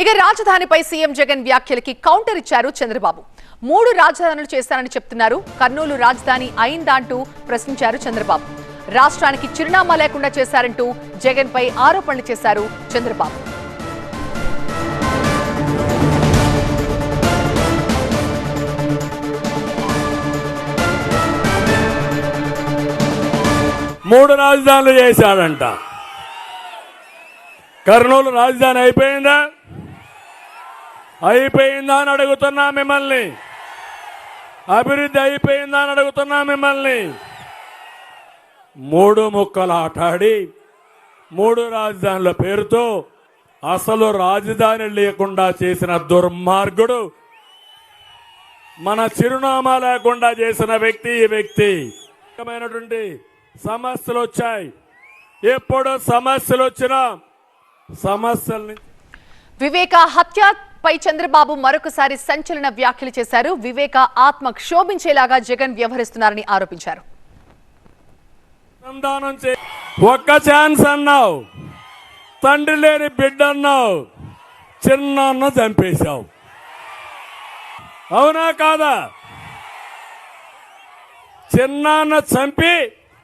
ఇక రాజధానిపై సీఎం జగన్ వ్యాఖ్యలకి కౌంటర్ ఇచ్చారు చంద్రబాబు. మూడు రాజధానులు చేశారని చెప్తున్నారు. కర్నూలు రాజధాని అయిందా అంటూ ప్రశ్నించారు చంద్రబాబు. రాష్ట్రానికి చిరునామా లేకుండా చేశారంటూ జగన్ పై ఆరోపణలు చేశారు చంద్రబాబు. మూడు రాజధానులు చేశాడంట కర్నూలు రాజధాని అయిపోయిందా? అయిపోయిందా అని అడుగుతున్నా మిమ్మల్ని. అభివృద్ధి అయిపోయిందా అని అడుగుతున్నా మిమ్మల్ని. మూడు ముక్కలు ఆటాడి మూడు రాజధానుల పేరుతో అసలు రాజధాని లేకుండా చేసిన దుర్మార్గుడు మన చిరునామా లేకుండా చేసిన వ్యక్తి ఈ వ్యక్తి. రకమైనటువంటి సమస్యలు వచ్చాయి. ఎప్పుడు సమస్యలు వచ్చినా సమస్యల్ని వివేక పై చంద్రబాబు మరొకసారి సంచలన వ్యాఖ్యలు చేశారు. వివేక ఆత్మ క్షోభించేలాగా జగన్ వ్యవహరిస్తున్నారని ఆరోపించారు. ఒక్క ఛాన్స్ అన్నావు. తండ్రి లేని బిడ్డ అన్నావు చిన్నాన్న చంపేశావు. అవునా కాదా? చిన్నాన్న చంపి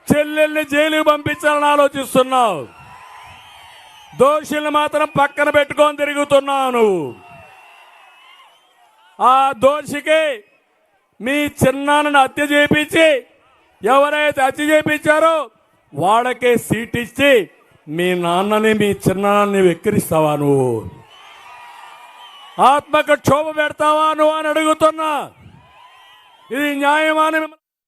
చెల్లెల్ని జైలుకి పంపించాలని ఆలోచిస్తున్నావు. దోషుల్ని మాత్రం పక్కన పెట్టుకొని తిరుగుతున్నావు నువ్వు. ఆ దోషికి మీ చిన్నాన్నని హత్య చేపించి ఎవరైతే హత్య చేపించారో వాళ్ళకే సీట్ ఇచ్చి మీ నాన్నని మీ చిన్నాన్నని వెక్కిరిస్తావా నువ్వు? ఆత్మకు క్షోభ పెడతావా నువ్వు అని అడుగుతున్నా. ఇది న్యాయమాన